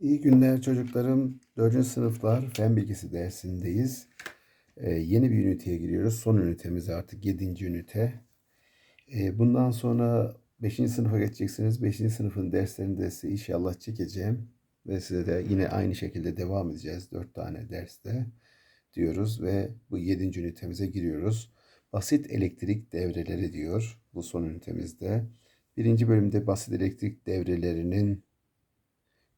İyi günler çocuklarım. 4. sınıflar fen bilgisi dersindeyiz. Ee, yeni bir üniteye giriyoruz. Son ünitemiz artık 7. ünite. Ee, bundan sonra 5. sınıfa geçeceksiniz. 5. sınıfın derslerini de size inşallah çekeceğim. Ve size de yine aynı şekilde devam edeceğiz. 4 tane derste diyoruz ve bu 7. ünitemize giriyoruz. Basit elektrik devreleri diyor bu son ünitemizde. Birinci bölümde basit elektrik devrelerinin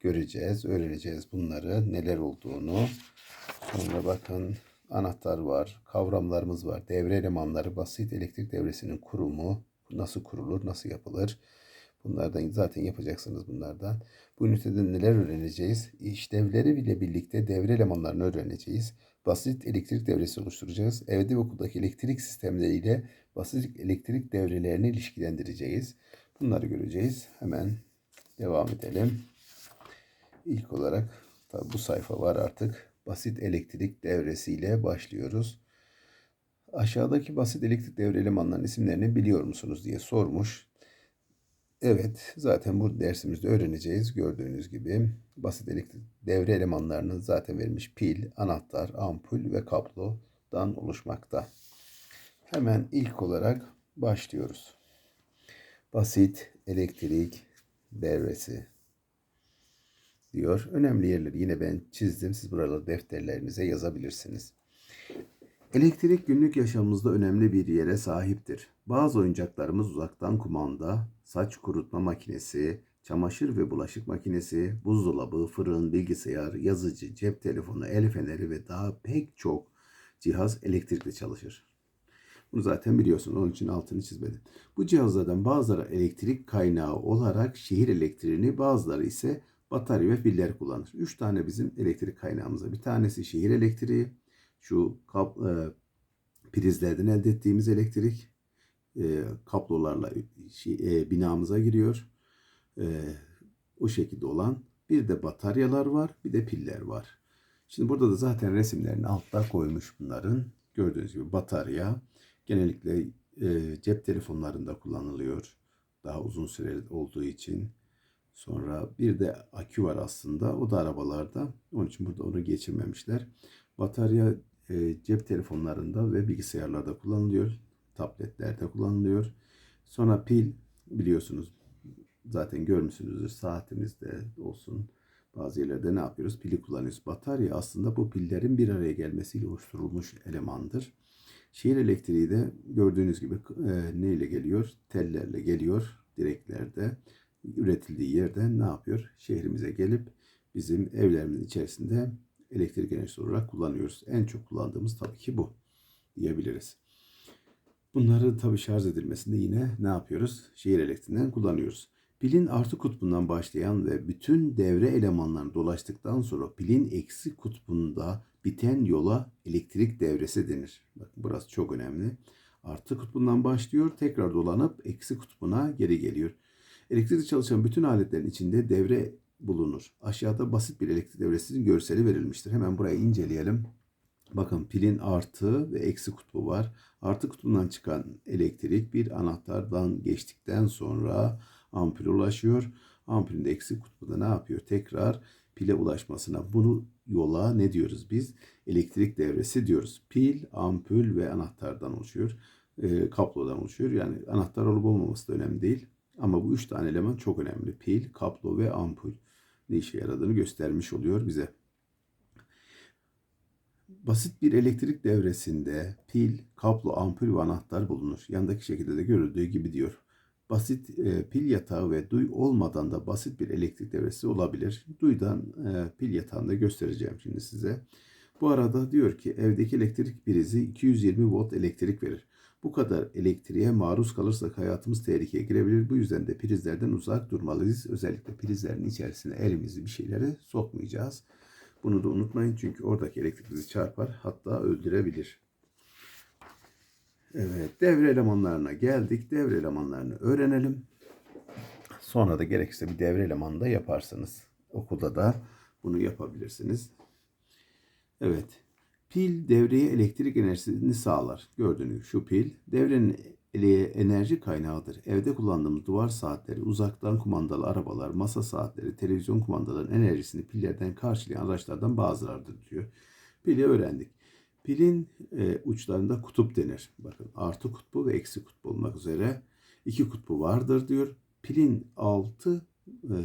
göreceğiz, öğreneceğiz bunları, neler olduğunu. Sonra bakın anahtar var, kavramlarımız var. Devre elemanları, basit elektrik devresinin kurumu, nasıl kurulur, nasıl yapılır. Bunlardan zaten yapacaksınız bunlardan. Bu ünitede neler öğreneceğiz? İşlevleri ile birlikte devre elemanlarını öğreneceğiz. Basit elektrik devresi oluşturacağız. Evde ve okuldaki elektrik sistemleriyle basit elektrik devrelerini ilişkilendireceğiz. Bunları göreceğiz. Hemen devam edelim. İlk olarak tabi bu sayfa var artık. Basit elektrik devresiyle başlıyoruz. Aşağıdaki basit elektrik devre elemanlarının isimlerini biliyor musunuz diye sormuş. Evet, zaten bu dersimizde öğreneceğiz. Gördüğünüz gibi basit elektrik devre elemanlarının zaten verilmiş pil, anahtar, ampul ve kablodan oluşmakta. Hemen ilk olarak başlıyoruz. Basit elektrik devresi diyor. Önemli yerleri yine ben çizdim. Siz buraları defterlerinize yazabilirsiniz. Elektrik günlük yaşamımızda önemli bir yere sahiptir. Bazı oyuncaklarımız uzaktan kumanda, saç kurutma makinesi, çamaşır ve bulaşık makinesi, buzdolabı, fırın, bilgisayar, yazıcı, cep telefonu, el feneri ve daha pek çok cihaz elektrikle çalışır. Bunu zaten biliyorsunuz. Onun için altını çizmedim. Bu cihazlardan bazıları elektrik kaynağı olarak şehir elektriğini, bazıları ise batarya ve piller kullanır. Üç tane bizim elektrik kaynağımız var. Bir tanesi şehir elektriği. Şu kap, e, prizlerden elde ettiğimiz elektrik e, kablolarla e, binamıza giriyor. E, o şekilde olan. Bir de bataryalar var, bir de piller var. Şimdi burada da zaten resimlerini altta koymuş bunların. Gördüğünüz gibi batarya genellikle e, cep telefonlarında kullanılıyor. Daha uzun süreli olduğu için. Sonra bir de akü var aslında. O da arabalarda. Onun için burada onu geçirmemişler. Batarya e, cep telefonlarında ve bilgisayarlarda kullanılıyor. Tabletlerde kullanılıyor. Sonra pil biliyorsunuz zaten görmüşsünüzdür saatimizde olsun. Bazı yerlerde ne yapıyoruz? Pili kullanıyoruz. Batarya aslında bu pillerin bir araya gelmesiyle oluşturulmuş elemandır. Şehir elektriği de gördüğünüz gibi e, neyle geliyor? Tellerle geliyor direklerde üretildiği yerden ne yapıyor? Şehrimize gelip bizim evlerimizin içerisinde elektrik enerjisi olarak kullanıyoruz. En çok kullandığımız tabii ki bu diyebiliriz. Bunları tabii şarj edilmesinde yine ne yapıyoruz? Şehir elektriğinden kullanıyoruz. Pilin artı kutbundan başlayan ve bütün devre elemanlarını dolaştıktan sonra pilin eksi kutbunda biten yola elektrik devresi denir. Bakın burası çok önemli. Artı kutbundan başlıyor, tekrar dolanıp eksi kutbuna geri geliyor. Elektrikli çalışan bütün aletlerin içinde devre bulunur. Aşağıda basit bir elektrik devresinin görseli verilmiştir. Hemen burayı inceleyelim. Bakın pilin artı ve eksi kutbu var. Artı kutbundan çıkan elektrik bir anahtardan geçtikten sonra ampule ulaşıyor. Ampulün de eksi kutbunda ne yapıyor? Tekrar pile ulaşmasına bunu yola ne diyoruz biz? Elektrik devresi diyoruz. Pil, ampul ve anahtardan oluşuyor. E, kablodan oluşuyor. Yani anahtar olup olmaması da önemli değil. Ama bu üç tane eleman çok önemli. Pil, kablo ve ampul ne işe yaradığını göstermiş oluyor bize. Basit bir elektrik devresinde pil, kablo, ampul ve anahtar bulunur. Yandaki şekilde de görüldüğü gibi diyor. Basit e, pil yatağı ve duy olmadan da basit bir elektrik devresi olabilir. Duydan e, pil yatağını da göstereceğim şimdi size. Bu arada diyor ki evdeki elektrik prizi 220 volt elektrik verir. Bu kadar elektriğe maruz kalırsak hayatımız tehlikeye girebilir. Bu yüzden de prizlerden uzak durmalıyız. Özellikle prizlerin içerisine elimizi bir şeylere sokmayacağız. Bunu da unutmayın çünkü oradaki elektrik bizi çarpar hatta öldürebilir. Evet devre elemanlarına geldik. Devre elemanlarını öğrenelim. Sonra da gerekirse bir devre elemanı da yaparsınız. Okulda da bunu yapabilirsiniz. Evet. Pil devreye elektrik enerjisini sağlar. Gördüğünüz şu pil devrenin enerji kaynağıdır. Evde kullandığımız duvar saatleri, uzaktan kumandalı arabalar, masa saatleri, televizyon kumandalarının enerjisini pillerden karşılayan araçlardan bazılarıdır diyor. Pili öğrendik. Pilin e, uçlarında kutup denir. Bakın artı kutbu ve eksi kutbu olmak üzere iki kutbu vardır diyor. Pilin altı e,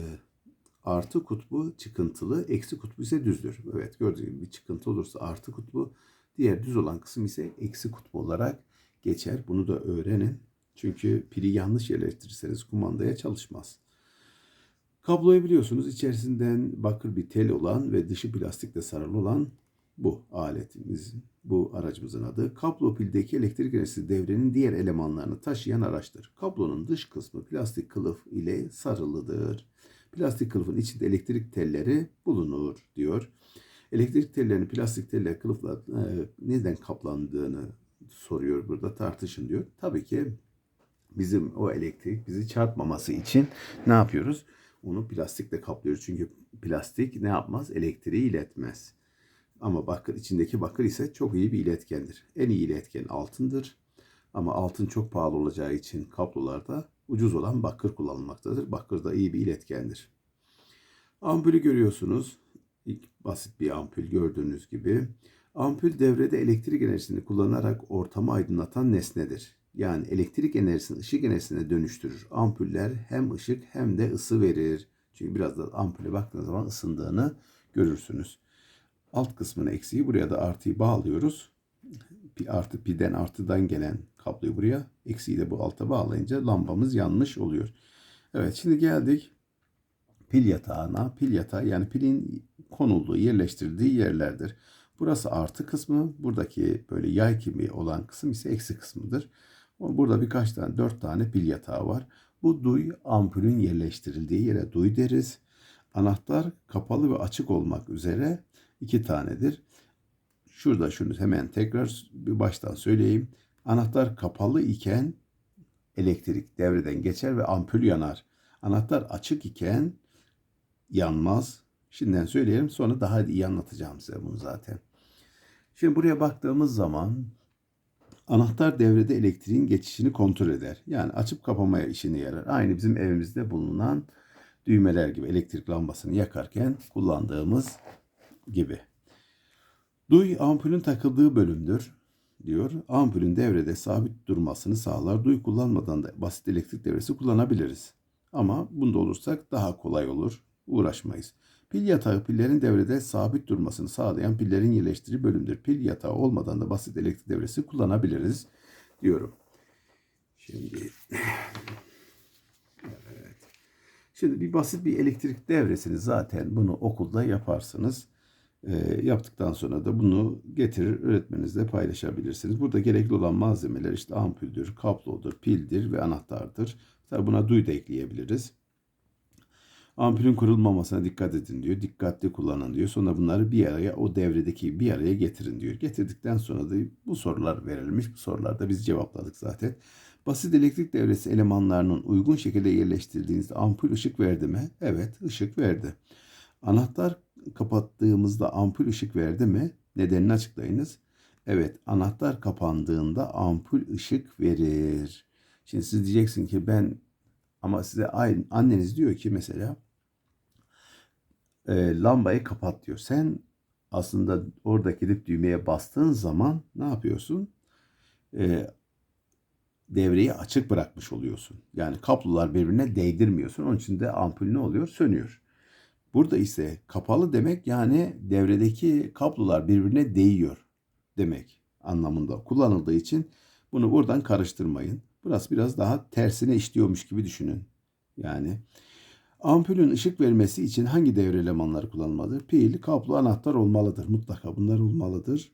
artı kutbu çıkıntılı, eksi kutbu ise düzdür. Evet gördüğünüz gibi bir çıkıntı olursa artı kutbu, diğer düz olan kısım ise eksi kutbu olarak geçer. Bunu da öğrenin. Çünkü pili yanlış yerleştirirseniz kumandaya çalışmaz. Kabloyu biliyorsunuz içerisinden bakır bir tel olan ve dışı plastikle sarılı olan bu aletimizin, bu aracımızın adı. Kablo pildeki elektrik enerjisi devrenin diğer elemanlarını taşıyan araçtır. Kablonun dış kısmı plastik kılıf ile sarılıdır. Plastik kılıfın içinde elektrik telleri bulunur diyor. Elektrik tellerinin plastik teller kılıfla e, neden kaplandığını soruyor burada tartışın diyor. Tabii ki bizim o elektrik bizi çarpmaması için ne yapıyoruz? Onu plastikle kaplıyoruz. Çünkü plastik ne yapmaz? Elektriği iletmez. Ama bakır içindeki bakır ise çok iyi bir iletkendir. En iyi iletken altındır. Ama altın çok pahalı olacağı için kablolarda ucuz olan bakır kullanılmaktadır. Bakır da iyi bir iletkendir. Ampulü görüyorsunuz. İlk basit bir ampul gördüğünüz gibi. Ampul devrede elektrik enerjisini kullanarak ortamı aydınlatan nesnedir. Yani elektrik enerjisini ışık enerjisine dönüştürür. Ampuller hem ışık hem de ısı verir. Çünkü biraz da ampule baktığınız zaman ısındığını görürsünüz. Alt kısmına eksiği buraya da artıyı bağlıyoruz. Pi artı piden artıdan gelen kabloyu buraya eksiği de bu alta bağlayınca lambamız yanmış oluyor. Evet şimdi geldik pil yatağına. Pil yatağı yani pilin konulduğu, yerleştirildiği yerlerdir. Burası artı kısmı, buradaki böyle yay gibi olan kısım ise eksi kısmıdır. Burada birkaç tane, dört tane pil yatağı var. Bu duy ampulün yerleştirildiği yere duy deriz. Anahtar kapalı ve açık olmak üzere iki tanedir. Şurada şunu hemen tekrar bir baştan söyleyeyim. Anahtar kapalı iken elektrik devreden geçer ve ampul yanar. Anahtar açık iken yanmaz. Şimdiden söyleyelim sonra daha iyi anlatacağım size bunu zaten. Şimdi buraya baktığımız zaman anahtar devrede elektriğin geçişini kontrol eder. Yani açıp kapamaya işine yarar. Aynı bizim evimizde bulunan düğmeler gibi elektrik lambasını yakarken kullandığımız gibi. Duy ampulün takıldığı bölümdür diyor. Ampulün devrede sabit durmasını sağlar. Duy kullanmadan da basit elektrik devresi kullanabiliriz. Ama bunda olursak daha kolay olur. Uğraşmayız. Pil yatağı pillerin devrede sabit durmasını sağlayan pillerin yerleştirici bölümdür. Pil yatağı olmadan da basit elektrik devresi kullanabiliriz diyorum. Şimdi evet. Şimdi bir basit bir elektrik devresini zaten bunu okulda yaparsınız. E, yaptıktan sonra da bunu getirir öğretmeninizle paylaşabilirsiniz. Burada gerekli olan malzemeler işte ampuldür, kablodur, pildir ve anahtardır. Tabi buna duy da ekleyebiliriz. Ampulün kurulmamasına dikkat edin diyor. Dikkatli kullanın diyor. Sonra bunları bir araya o devredeki bir araya getirin diyor. Getirdikten sonra da bu sorular verilmiş. Bu sorularda biz cevapladık zaten. Basit elektrik devresi elemanlarının uygun şekilde yerleştirildiğinizde ampul ışık verdi mi? Evet ışık verdi. Anahtar kapattığımızda ampul ışık verdi mi? Nedenini açıklayınız. Evet anahtar kapandığında ampul ışık verir. Şimdi siz diyeceksin ki ben ama size aynı anneniz diyor ki mesela e, lambayı kapat diyor. Sen aslında orada gidip düğmeye bastığın zaman ne yapıyorsun? E, devreyi açık bırakmış oluyorsun. Yani kablolar birbirine değdirmiyorsun. Onun için de ampul ne oluyor? Sönüyor. Burada ise kapalı demek yani devredeki kablolar birbirine değiyor demek anlamında kullanıldığı için bunu buradan karıştırmayın. Burası biraz daha tersine işliyormuş gibi düşünün. Yani ampulün ışık vermesi için hangi devre elemanları kullanılmalıdır? Pil, kablo, anahtar olmalıdır. Mutlaka bunlar olmalıdır.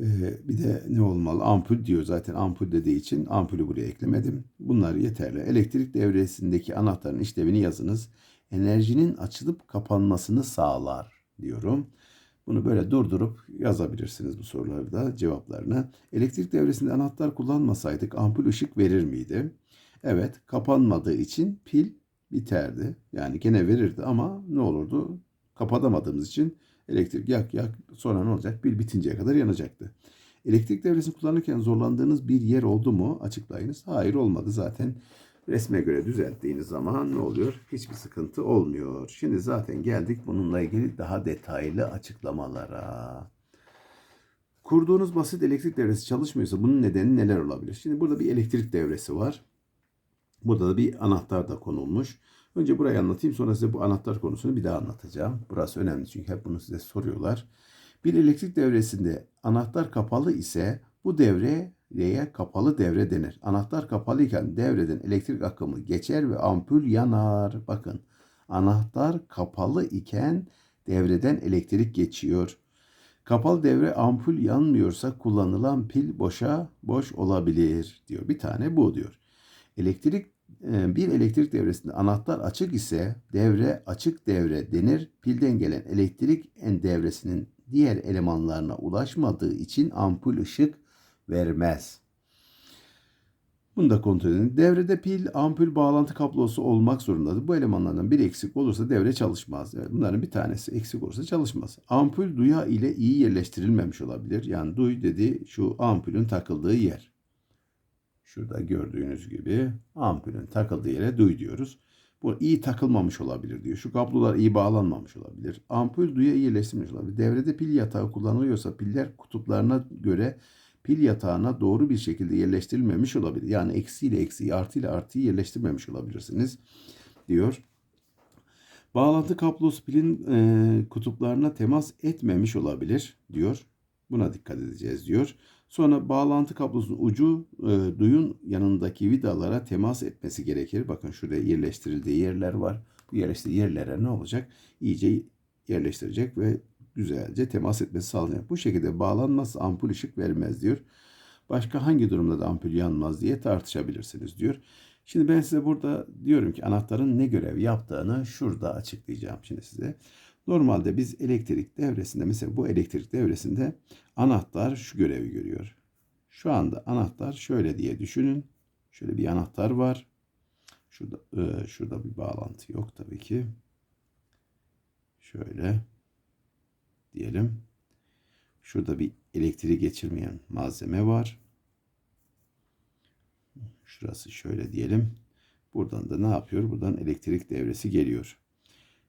Ee, bir de ne olmalı? Ampul diyor zaten ampul dediği için ampulü buraya eklemedim. Bunlar yeterli. Elektrik devresindeki anahtarın işlevini yazınız. Enerjinin açılıp kapanmasını sağlar diyorum. Bunu böyle durdurup yazabilirsiniz bu soruları da cevaplarını. Elektrik devresinde anahtar kullanmasaydık ampul ışık verir miydi? Evet kapanmadığı için pil biterdi. Yani gene verirdi ama ne olurdu? Kapatamadığımız için elektrik yak yak sonra ne olacak? Pil bitinceye kadar yanacaktı. Elektrik devresini kullanırken zorlandığınız bir yer oldu mu? Açıklayınız. Hayır olmadı zaten. Resme göre düzelttiğiniz zaman ne oluyor? Hiçbir sıkıntı olmuyor. Şimdi zaten geldik bununla ilgili daha detaylı açıklamalara. Kurduğunuz basit elektrik devresi çalışmıyorsa bunun nedeni neler olabilir? Şimdi burada bir elektrik devresi var. Burada da bir anahtar da konulmuş. Önce burayı anlatayım sonra size bu anahtar konusunu bir daha anlatacağım. Burası önemli çünkü hep bunu size soruyorlar. Bir elektrik devresinde anahtar kapalı ise bu devreye kapalı devre denir. Anahtar kapalı iken devreden elektrik akımı geçer ve ampul yanar. Bakın anahtar kapalı iken devreden elektrik geçiyor. Kapalı devre ampul yanmıyorsa kullanılan pil boşa boş olabilir diyor. Bir tane bu diyor. Elektrik e, bir elektrik devresinde anahtar açık ise devre açık devre denir. Pilden gelen elektrik en devresinin diğer elemanlarına ulaşmadığı için ampul ışık vermez. Bunu da kontrol edin. Devrede pil, ampul bağlantı kablosu olmak zorundadır. Bu elemanlardan biri eksik olursa devre çalışmaz. Evet, bunların bir tanesi eksik olursa çalışmaz. Ampul duya ile iyi yerleştirilmemiş olabilir. Yani duy dedi şu ampulün takıldığı yer. Şurada gördüğünüz gibi ampulün takıldığı yere duy diyoruz. Bu iyi takılmamış olabilir diyor. Şu kablolar iyi bağlanmamış olabilir. Ampul duya iyi yerleştirilmiş olabilir. Devrede pil yatağı kullanılıyorsa piller kutuplarına göre pil yatağına doğru bir şekilde yerleştirilmemiş olabilir. Yani eksiyle eksiği, artı ile artıyı yerleştirmemiş olabilirsiniz diyor. Bağlantı kablosu pilin e, kutuplarına temas etmemiş olabilir diyor. Buna dikkat edeceğiz diyor. Sonra bağlantı kablosunun ucu e, duyun yanındaki vidalara temas etmesi gerekir. Bakın şurada yerleştirildiği yerler var. Bu yerleştiği yerlere ne olacak? İyice yerleştirecek ve güzelce temas etmesi sağlanacak. Bu şekilde bağlanmazsa ampul ışık vermez diyor. Başka hangi durumda da ampul yanmaz diye tartışabilirsiniz diyor. Şimdi ben size burada diyorum ki anahtarın ne görev yaptığını şurada açıklayacağım şimdi size. Normalde biz elektrik devresinde mesela bu elektrik devresinde anahtar şu görevi görüyor. Şu anda anahtar şöyle diye düşünün. Şöyle bir anahtar var. Şurada e, şurada bir bağlantı yok tabii ki. Şöyle diyelim. Şurada bir elektriği geçirmeyen malzeme var. Şurası şöyle diyelim. Buradan da ne yapıyor? Buradan elektrik devresi geliyor.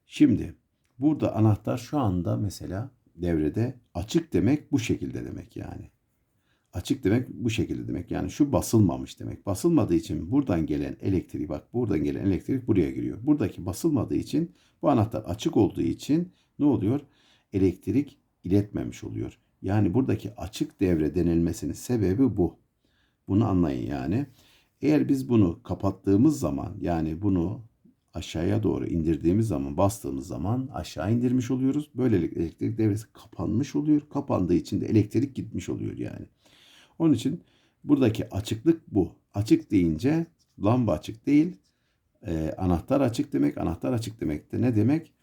Şimdi burada anahtar şu anda mesela devrede açık demek bu şekilde demek yani. Açık demek bu şekilde demek. Yani şu basılmamış demek. Basılmadığı için buradan gelen elektrik bak buradan gelen elektrik buraya giriyor. Buradaki basılmadığı için bu anahtar açık olduğu için ne oluyor? Elektrik iletmemiş oluyor. Yani buradaki açık devre denilmesinin sebebi bu. Bunu anlayın yani. Eğer biz bunu kapattığımız zaman yani bunu aşağıya doğru indirdiğimiz zaman bastığımız zaman aşağı indirmiş oluyoruz. Böylelikle elektrik devresi kapanmış oluyor. Kapandığı için de elektrik gitmiş oluyor yani. Onun için buradaki açıklık bu. Açık deyince lamba açık değil. E, anahtar açık demek. Anahtar açık demek de ne demek?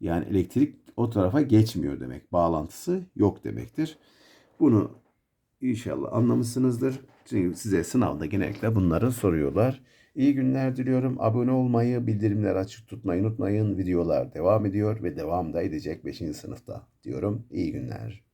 Yani elektrik o tarafa geçmiyor demek. Bağlantısı yok demektir. Bunu inşallah anlamışsınızdır. Çünkü size sınavda genellikle bunları soruyorlar. İyi günler diliyorum. Abone olmayı, bildirimleri açık tutmayı unutmayın. Videolar devam ediyor ve devam da edecek 5. sınıfta diyorum. İyi günler.